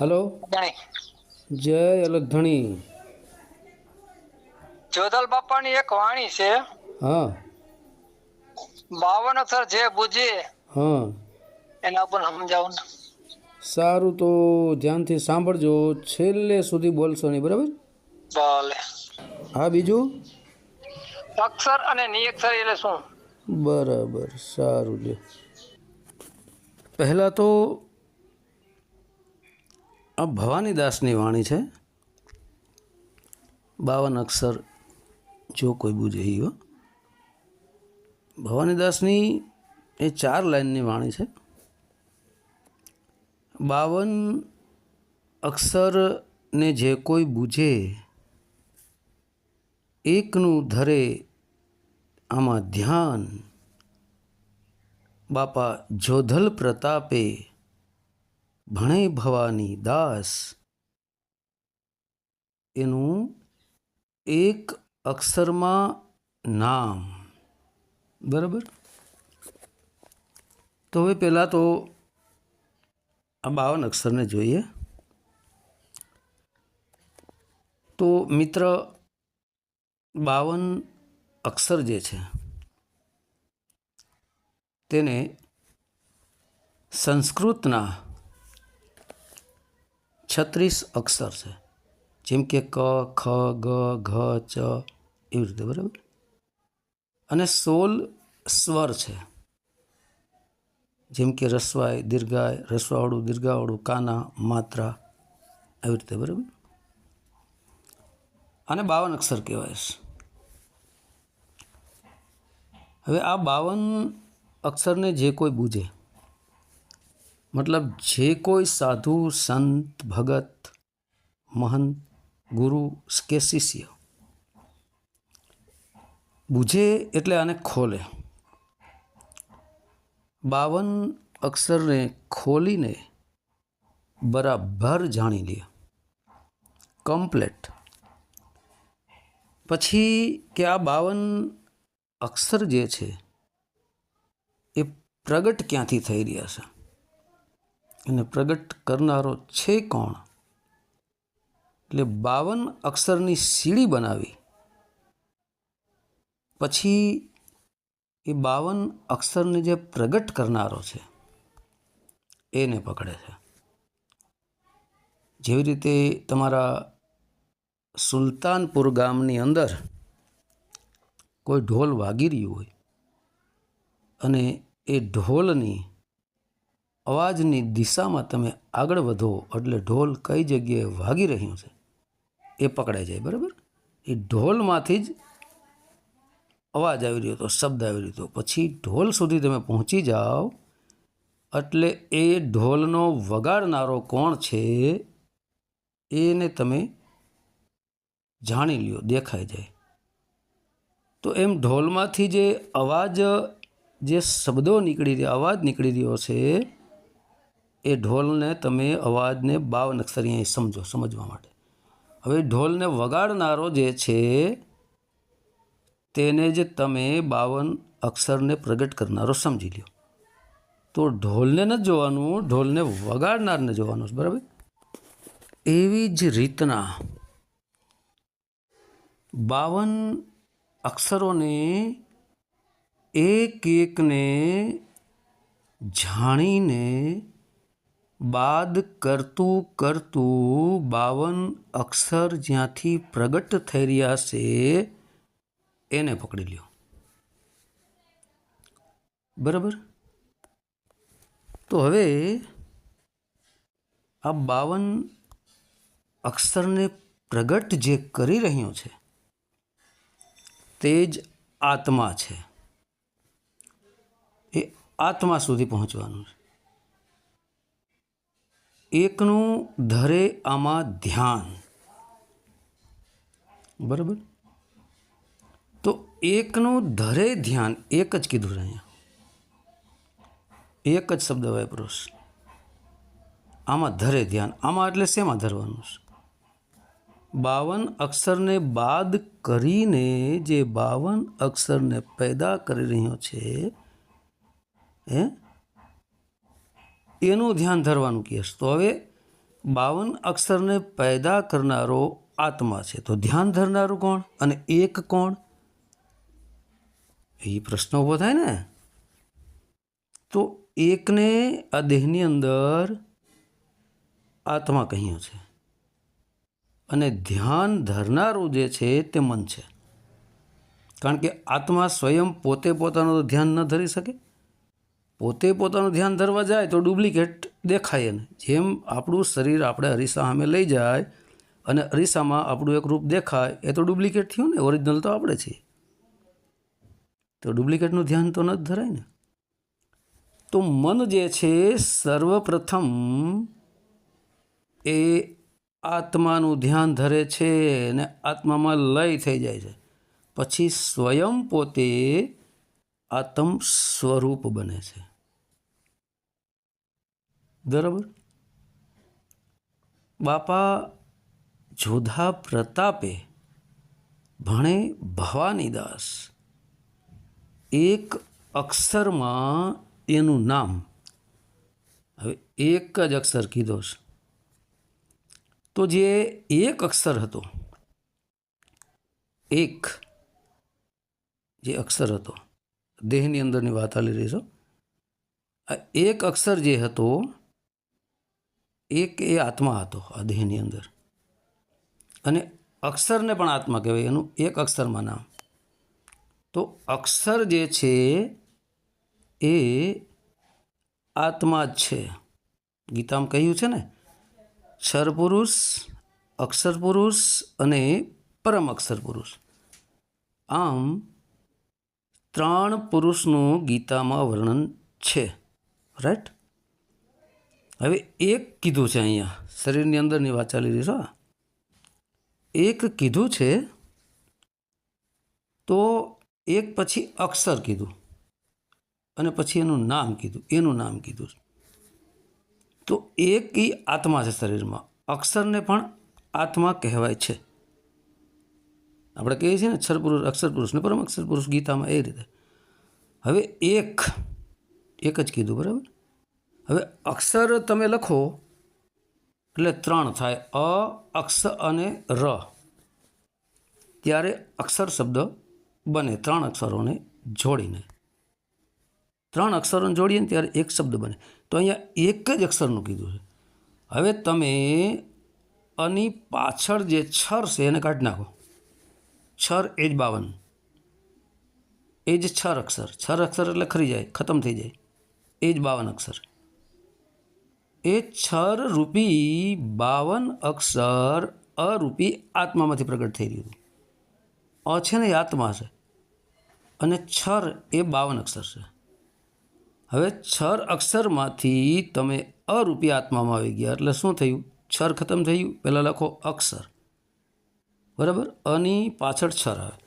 Hello. જય. અલગધણી જોધલ બાપાની એક વાણી છે. હા. બાવન અક્ષર જે બુજે હા. એના ઉપર સમજાવું. સારું તો ધ્યાનથી સાંભળજો છેલ્લે સુધી બોલશો નહીં બરાબર? ભલે. હા બીજું? અક્ષર અને નિયક્ષર એટલે શું? બરાબર સારું જો પહેલાં તો આ ભવાનીદાસની વાણી છે. બાવન અક્ષર જો કોઈ બુજે હો. ભવાનીદાસની એ ચાર લાઈનની વાણી છે. બાવન અક્ષરને જે કોઈ બુજે, એકનું ધરે આમાં ધ્યાન. બાપા જોધલ પ્રતાપે ભણે ભવાની દાસ. એનું એક અક્ષરમાં નામ. બરાબર? તો હવે પહેલાં તો આ બાવન અક્ષરને જોઈએ. તો મિત્ર, બાવન અક્ષર જે છે, તેને સંસ્કૃતના છત્રીસ અક્ષર છે. જેમ કે ક, ખ, ગ, ઘ, ચ, એવી રીતે, બરાબર? અને સોળ સ્વર છે. જેમ કે રસવાય, દીર્ઘાય રસવાવાળું દીર્ઘાવાળું, કાના, માત્રા આવી રીતે, બરાબર? આને બાવન અક્ષર કહેવાય છે. હવે આ બાવન અક્ષરને જે કોઈ બૂझે મતલબ જે કોઈ સાધુ, સંત, ભગત, મહંત, ગુરુ, કે શિષ્ય બુજે એટલે આને ખોલે. બાવન અક્ષરને ખોલીને બરાબર જાણી લે. કમ્પ્લેટ. પછી કે આ બાવન અક્ષર જે છે એ પ્રગટ ક્યાંથી થઈ રહ્યા છે? અને પ્રગટ કરનારો છે કોણ? એટલે બાવન અક્ષરની સીડી બનાવી. પછી એ બાવન અક્ષરને જે પ્રગટ કરનારો છે, એને પકડે છે. જેવી રીતે તમારા સુલતાનપુર ગામની અંદર કોઈ ઢોલ વાગી રહ્યું હોય અને એ ઢોલની અવાજની દિશામાં તમે આગળ વધો એટલે ઢોલ કઈ જગ્યાએ વાગી રહ્યું છે? એ પકડાઈ જાય, બરાબર? એ ઢોલમાંથી જ અવાજ આવી રહ્યો હતો, શબ્દ આવી રહ્યો હતો. પછી ઢોલ સુધી તમે પહોંચી જાઓ એટલે એ ઢોલનો વગાડનારો કોણ છે એને તમે જાણી લ્યો, દેખાઈ જાય. તો એમ ઢોલમાંથી જે અવાજ, જે શબ્દો નીકળી રહ્યા, અવાજ નીકળી રહ્યો છે એ ઢોલને તમે અવાજને બાવન નક્ષરી અહીં સમજો, સમજવા માટે. હવે ઢોલને વગાડનારો જે છે, તેને જ તમે બાવન અક્ષરને પ્રગટ કરનારો સમજી લ્યો. તો ઢોલને નથી જોવાનું, ઢોલને વગાડનારને જોવાનું, બરાબર? એવી જ રીતના બાવન અક્ષરોને એક એકને જાણીને બાદ કરતું કરતું બાવન અક્ષર જ્યાંથી પ્રગટ થઈ રહ્યા છે, એને પકડી લ્યો. બરાબર? તો હવે આ બાવન અક્ષરને પ્રગટ જે કરી રહ્યો છે, તે જ આત્મા છે. એ આત્મા સુધી પહોંચવાનું છે. એકનું ધરે આમાં ધ્યાન. બરાબર? તો એકનું ધરે ધ્યાન, એક જ કીધું અહીંયા. એક જ શબ્દ વાપરો આમાં ધરે ધ્યાન, આમાં એટલે શેમાં ધરવાનું છે? બાવન અક્ષરને બાદ કરીને જે બાવન અક્ષરને પેદા કરી રહ્યો છે, હે? એનું ધ્યાન ધરવાનું કહેશ. તો હવે બાવન અક્ષરને પેદા કરનારો આત્મા છે. તો ધ્યાન ધરનારું કોણ અને એક કોણ? એ પ્રશ્ન ઊભો થાય ને? તો એકને આ દેહની અંદર આત્મા કહ્યું છે. અને ધ્યાન ધરનારું જે છે તે મન છે. કારણ કે આત્મા સ્વયં પોતે પોતાનું ધ્યાન ન ધરી શકે. પોતે પોતાનું ધ્યાન ધરવા જાય તો ડુપ્લિકેટ દેખાય એને. જેમ આપણું શરીર આપણે અરીસા સામે લઈ જાય અને અરીસામાં આપણું એક રૂપ દેખાય, એ તો ડુપ્લિકેટ થયું ને, ઓરિજિનલ તો આપણે છીએ. તો ડુપ્લિકેટનું ધ્યાન તો ન જ ધરાય ને. તો મન જે છે સર્વપ્રથમ એ આત્માનું ધ્યાન ધરે છે અને આત્મામાં લય થઈ જાય છે. પછી સ્વયં પોતે આત્મ સ્વરૂપ બને છે. બરાબર? બાપા જોધા પ્રતાપે ભણે ભવાનીદાસ એક અક્ષરમાં એનું નામ. હવે એક જ અક્ષર કીધો છે. તો જે એક અક્ષર હતો, એક જે અક્ષર હતો દેહની અંદરની વાત ચાલી રહી છું. આ એક અક્ષર જે હતો, એક એ આત્મા હતો આ દેહની અંદર. અને અક્ષરને પણ આત્મા કહેવાય, એનું એક અક્ષરમાં નામ. તો અક્ષર જે છે, એ આત્મા જ છે. ગીતામાં કહ્યું છે ને ક્ષર પુરુષ, અક્ષર પુરુષ અને પરમ અક્ષર પુરુષ. આમ ત્રણ પુરુષનું ગીતામાં વર્ણન છે. રાઈટ હવે એક કીધું છે અહીંયા. શરીરની અંદરની વાત ચાલી રહી છે એક કીધું છે, તો એક પછી અક્ષર કીધું. અને પછી એનું નામ કીધું. એનું નામ કીધું. તો એક એ આત્મા છે શરીરમાં. અક્ષરને પણ આત્મા કહેવાય છે. આપણે કહીએ છીએ ને, અક્ષર પુરુષ, અક્ષર પુરુષને પરમ અક્ષર પુરુષ ગીતામાં એ રીતે. હવે એક એક જ કીધું, બરાબર? હવે અક્ષર તમે લખો, એટલે ત્રણ થાય, અ, અક્ષ અને ર. ત્યારે અક્ષર શબ્દ બને ત્રણ અક્ષરોને જોડીને. ત્રણ અક્ષરોને જોડીએ ને ત્યારે એક શબ્દ બને. તો અહીંયા એક જ અક્ષરનું કીધું છે. હવે તમે આની પાછળ જે છર છે એને કાઢી નાખો. છર એ જ બાવન. એ જ છર અક્ષર. છર અક્ષર એટલે ખરી જાય, ખતમ થઈ જાય. એ જ બાવન અક્ષર. એ છર રૂપી બાવન અક્ષર અરૂપી આત્મામાંથી પ્રગટ થઈ રહ્યું. અ છે ને એ આત્મા છે. અને છર એ બાવન અક્ષર છે. હવે છર અક્ષરમાંથી તમે અરૂપી આત્મામાં આવી ગયા. એટલે શું થયું? છર ખતમ થયું. પહેલાં લખો અક્ષર. બરાબર? અની પાછળ છર આવે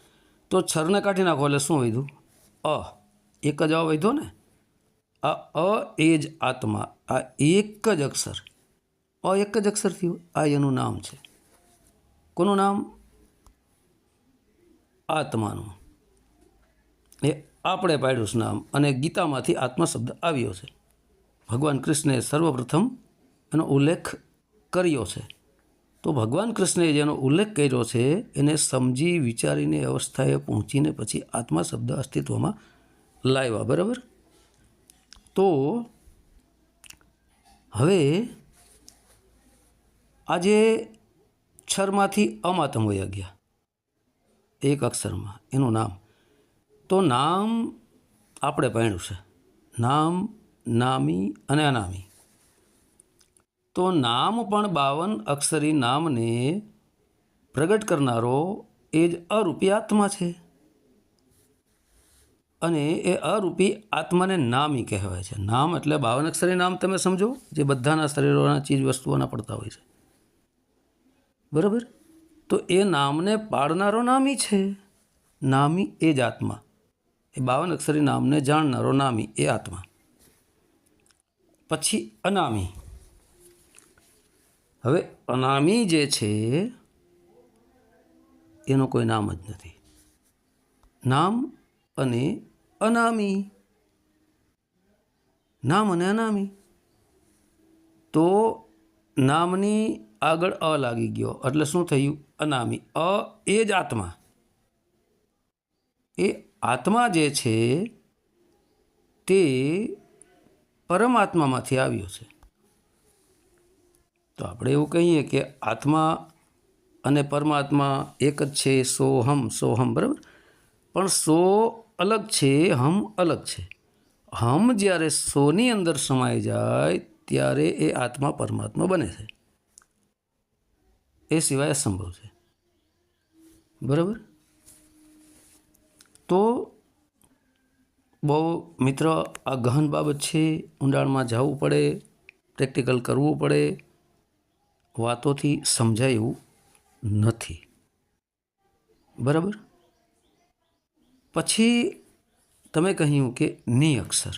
તો છરને કાઢી નાખો એટલે શું વધ્યું? અ. એક જ અ વધ્યો ને? આ અ એ જ આત્મા. આ એક જ અક્ષર. અ એક જ અક્ષર થયું. આ એનું નામ છે. કોનું નામ? આત્માનું. એ આપણે પાડ્યું છે નામ અને ગીતામાંથી આત્મા શબ્દ આવ્યો છે. ભગવાન કૃષ્ણે સર્વપ્રથમ એનો ઉલ્લેખ કર્યો છે. તો ભગવાન કૃષ્ણે જેનો ઉલ્લેખ કર્યો છે, એને સમજી વિચારીને અવસ્થાએ પહોંચીને પછી આત્મા શબ્દ અસ્તિત્વમાં લાવ્યા, બરાબર? તો હવે આજે છરમાંથી અમાતમ વયા ગયા. એક અક્ષરમાં, એનું નામ. તો નામ આપણે પહેણ્યું છે. નામ, નામી અને અનામી. તો નામ પણ બાવન અક્ષરી નામને પ્રગટ કરનારો એ જ અરૂપી આત્મા છે. અને એ અરૂપી આત્માને નામી કહેવાય છે. નામ એટલે બાવન અક્ષરી નામ તમે સમજો, જે બધાના શરીરોના ચીજ વસ્તુઓના પડતા હોય છે. બરાબર? તો એ નામને પાડનારો નામી છે. નામી એ જ આત્મા. એ બાવન અક્ષરી નામને જાણનારો નામી એ આત્મા. પછી અનામી. હવે અનામી જે છે, એનું કોઈ નામ જ નથી. નામ અને અનામી. નામ અને અનામી. તો નામની આગળ અ લાગી ગયો. એટલે શું થયું? અનામી. અ એ જ આત્મા. એ આત્મા જે છે, તે પરમાત્મામાંથી આવ્યો છે. તો આપણે એવું કહીએ કે આત્મા અને પરમાત્મા એક જ છે સોહમ સોહમ બરાબર? પણ સો અલગ છે, હમ અલગ છે. હમ જ્યારે સોની અંદર સમાઈ જાય, ત્યારે એ આત્મા પરમાત્મા બને છે. એ સિવાય અસંભવ છે. બરાબર? તો બહુ મિત્ર, આ ગહન બાબત છે, ઊંડાણમાં જવું પડે, પ્રેક્ટિકલ કરવું પડે વાતોથી સમજાય એવું નથી. બરાબર? પછી તમે કહ્યું કે ની અક્ષર.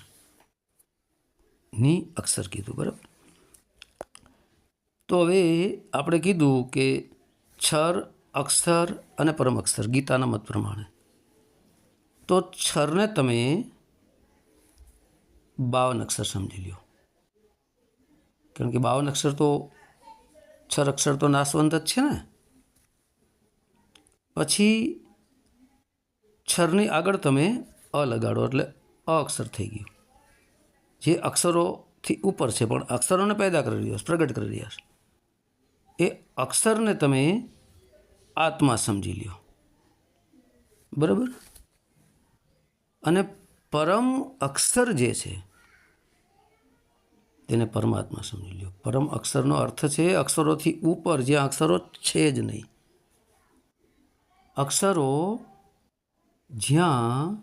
ની અક્ષર કીધું, બરાબર? તો હવે આપણે કીધું કે છર, અક્ષર અને પરમ અક્ષર, ગીતાના મત પ્રમાણે. તો છરને તમે બાવન અક્ષર સમજી લ્યો. કારણ કે બાવન અક્ષર તો છર અક્ષર તો નાશવંત જ છે ને. પછી છરની આગળ તમે અ લગાડો એટલે અ અક્ષર થઈ ગયું. જે અક્ષરોથી ઉપર છે પણ અક્ષરોને પેદા કરી રહ્યા છે, પ્રગટ કરી રહ્યા છે. એ અક્ષરને તમે આત્મા સમજી લ્યો. બરાબર? અને પરમ અક્ષર જે છે તેને પરમાત્મા સમજી લ્યો. પરમ અક્ષરનો અર્થ છે અક્ષરોથી ઉપર, જ્યાં અક્ષરો છે જ નહીં. અક્ષરો જ્યાં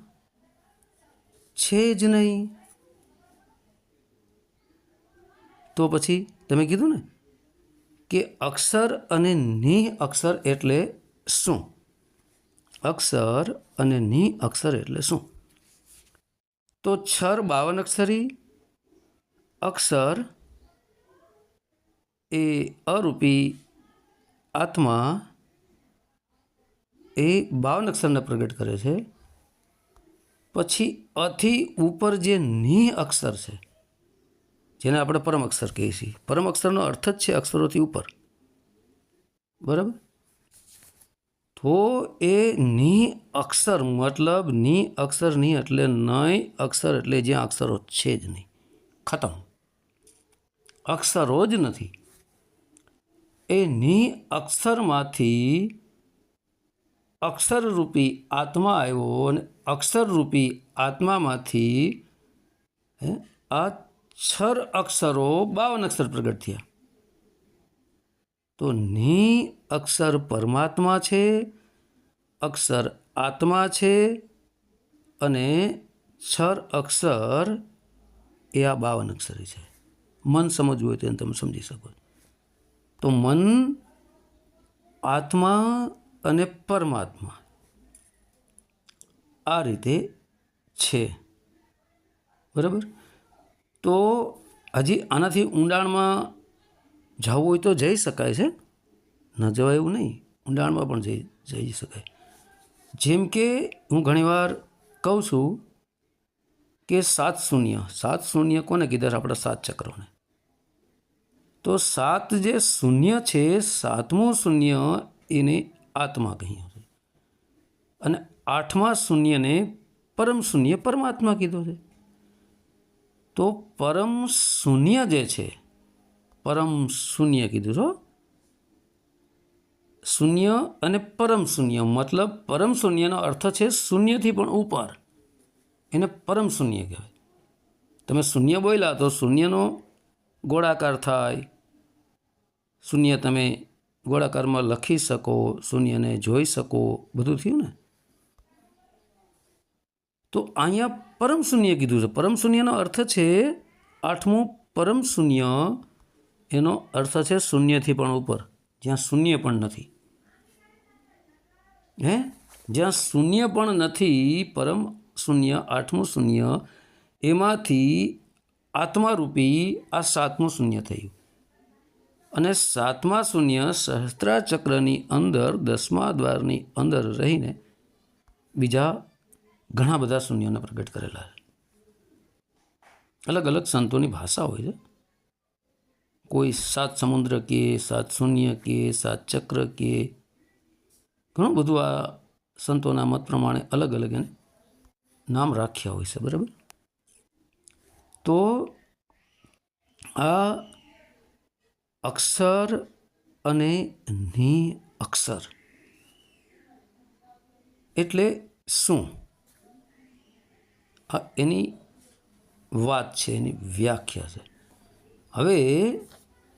છે જ નહીં. તો પછી તમે કીધું ને કે અક્ષર અને નિ અક્ષર એટલે શું? અક્ષર અને નિ અક્ષર એટલે શું? તો છર બાવન અક્ષરી અક્ષર એ અરૂપી આત્મા એ બાવન અક્ષરને પ્રગટ કરે છે. પછી અથી ઉપર જે ની અક્ષર છે, જેને આપણે પરમ અક્ષર કહીએ છીએ. પરમ અક્ષરનો અર્થ જ છે અક્ષરોથી ઉપર. બરાબર? તો એ ની અક્ષર મતલબની અક્ષર નહીં એટલે નય અક્ષર એટલે જ્યાં અક્ષરો છે જ નહીં. ખતમ. અક્ષરો જ નથી. એ ની અક્ષરમાંથી અક્ષરરૂપી આત્મા આવ્યો અને અક્ષરરૂપી આત્મામાંથી આ છર અક્ષરો બાવન અક્ષર પ્રગટ થયા. તો ની અક્ષર પરમાત્મા છે, અક્ષર આત્મા છે અને છર અક્ષર એ આ બાવન અક્ષર છે. મન સમજવું હોય તેને તમે સમજી શકો તો મન આત્મા અને પરમાત્મા આ રીતે છે. બરાબર? તો હજી આનાથી ઊંડાણમાં જવું હોય તો જઈ શકાય છે. ન જવાય એવું નહીં. ઊંડાણમાં પણ જઈ જઈ શકાય. જેમ કે હું ઘણીવાર કહું છું કે સાત શૂન્ય. સાત શૂન્ય કોને કીધા છે? આપણા સાત ચક્રોને. તો સાત જે શૂન્ય છે, સાતમું શૂન્ય એને આત્મા કહીએ છે. અને આઠમા શૂન્યને પરમ શૂન્ય પરમાત્મા કીધો છે. તો પરમ શૂન્ય જે છે, પરમ શૂન્ય કીધું છો શૂન્ય અને પરમ શૂન્ય, મતલબ પરમ શૂન્યનો અર્થ છે શૂન્યથી પણ ઉપર. એને પરમ શૂન્ય કહેવાય. તમે શૂન્ય બોલ્યા તો શૂન્યનો ગોળાકાર થાય શૂન્ય તમે ગોળાકારમાં લખી શકો, શૂન્યને જોઈ શકો, બધું થયું ને? તો અહીંયા પરમ શૂન્ય કીધું છે. પરમ શૂન્યનો અર્થ છે આઠમું પરમ શૂન્ય, એનો અર્થ છે શૂન્યથી પણ ઉપર. જ્યાં શૂન્ય પણ નથી. હે? જ્યાં શૂન્ય પણ નથી, પરમ શૂન્ય, આઠમું શૂન્ય, એમાંથી આત્મારૂપી આ સાતમું શૂન્ય થયું. અને સાતમા શૂન્ય સહસ્ત્રાચક્રની અંદર દસમા દ્વારની અંદર રહીને બીજા ઘણા બધા શૂન્યોને પ્રગટ કરેલા છે. અલગ અલગ સંતોની ભાષા હોય છે. કોઈ સાત સમુદ્ર કે, સાત શૂન્ય કે, સાત ચક્ર કે, ઘણું બધું આ સંતોના મત પ્રમાણે અલગ અલગ એને નામ રાખ્યા હોય છે, બરાબર? તો આ અક્ષર અને ની અક્ષર. એટલે શું? આ એની વાત છે, એની વ્યાખ્યા છે. હવે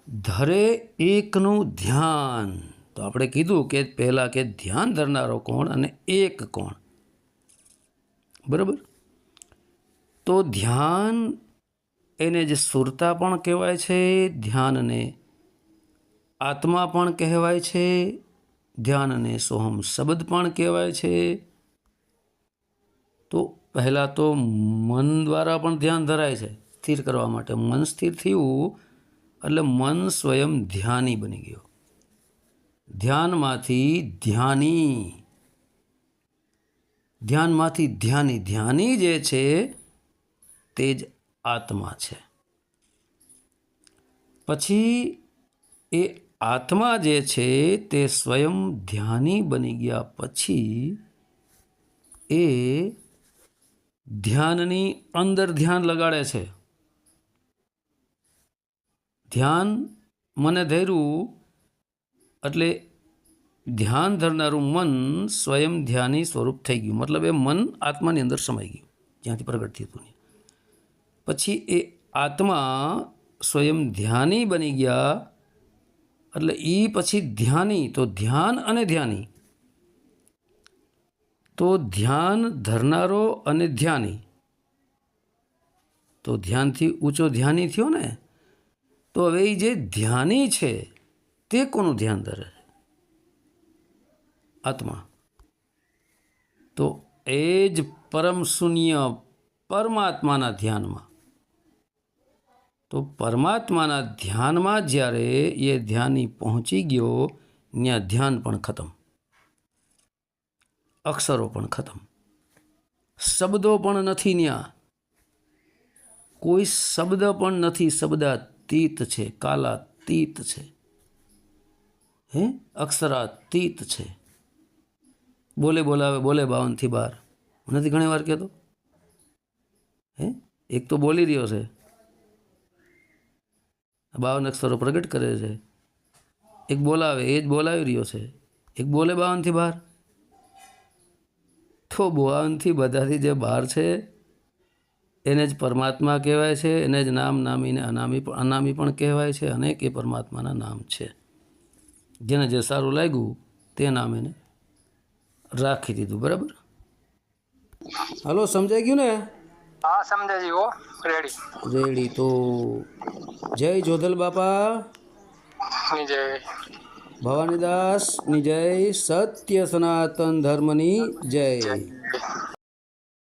ધરે એકનું ધ્યાન. તો આપણે કીધું કે પહેલાં કે ધ્યાન ધરનારો કોણ અને એક કોણ. બરાબર? તો ધ્યાન એને જે સુરતા પણ કહેવાય છે, ધ્યાનને આત્મા પણ કહેવાય છે, ધ્યાન અને સોહમ શબ્દ પણ કહેવાય છે. તો પહેલાં તો મન દ્વારા પણ ધ્યાન ધરાય છે, સ્થિર કરવા માટે. મન સ્થિર થયું એટલે મન સ્વયં ધ્યાની બની ગયો. ધ્યાનમાંથી ધ્યાની. ધ્યાનમાંથી ધ્યાની. ધ્યાની જે છે તે જ આત્મા છે. પછી એ આત્મા જે છે તે સ્વયં ધ્યાની બની ગયા પછી એ ધ્યાનની અંદર ધ્યાન લગાડે છે. ધ્યાન મને ધર્યું એટલે ધ્યાન ધરનારું મન સ્વયં ધ્યાની સ્વરૂપ થઈ ગયું. મતલબ એ મન આત્માની અંદર સમાઈ ગયું, જ્યાંથી પ્રગટ થયું હતું પછી એ આત્મા સ્વયં ધ્યાની બની ગયા એટલે એ પછી ધ્યાની, તો ધ્યાન અને ધ્યાની. તો ધ્યાન ધરનારો અને ધ્યાની. તો ધ્યાનથી ઊંચો ધ્યાની થયો ને, તો હવે એ જે ધ્યાની છે, તે કોનું ધ્યાન ધરે? છે આત્મા. તો એ જ પરમ શૂન્ય પરમાત્માના ધ્યાનમાં. તો પરમાત્માના ધ્યાનમાં જ્યારે એ ધ્યાની પહોંચી ગયો, ત્યાં ધ્યાન પણ ખતમ. અક્ષરો પણ ખતમ. શબ્દો પણ નથી ત્યાં કોઈ શબ્દ પણ નથી, શબ્દાતીત છે, કાલાતીત છે. હે? અક્ષરાતીત છે. બોલે બોલાવે, બોલે બાવનથી બાર. નથી ઘણી વાર કહેતો? હે? એક તો બોલી રહ્યો છે. બાવન અક્ષરો પ્રગટ કરે છે. એક બોલાવે, એ જ બોલાવી રહ્યો છે. એક બોલે બાવનથી બહાર તો બાવનથી બધાથી જે બહાર છે, એને જ પરમાત્મા કહેવાય છે, એને જ નામ નામીને અનામી અનામી પણ કહેવાય છે, અનેક એ પરમાત્માના નામ છે. જેને જે સારું લાગ્યું, તે નામ એને રાખી દીધું, બરાબર? હાલો, સમજાઈ ગયું ને? હા સમજાજી હો રેડી રેડી તો જય જોધલ બાપા. જય. ભવાનીદાસની જય સત્ય સનાતન ધર્મની જય.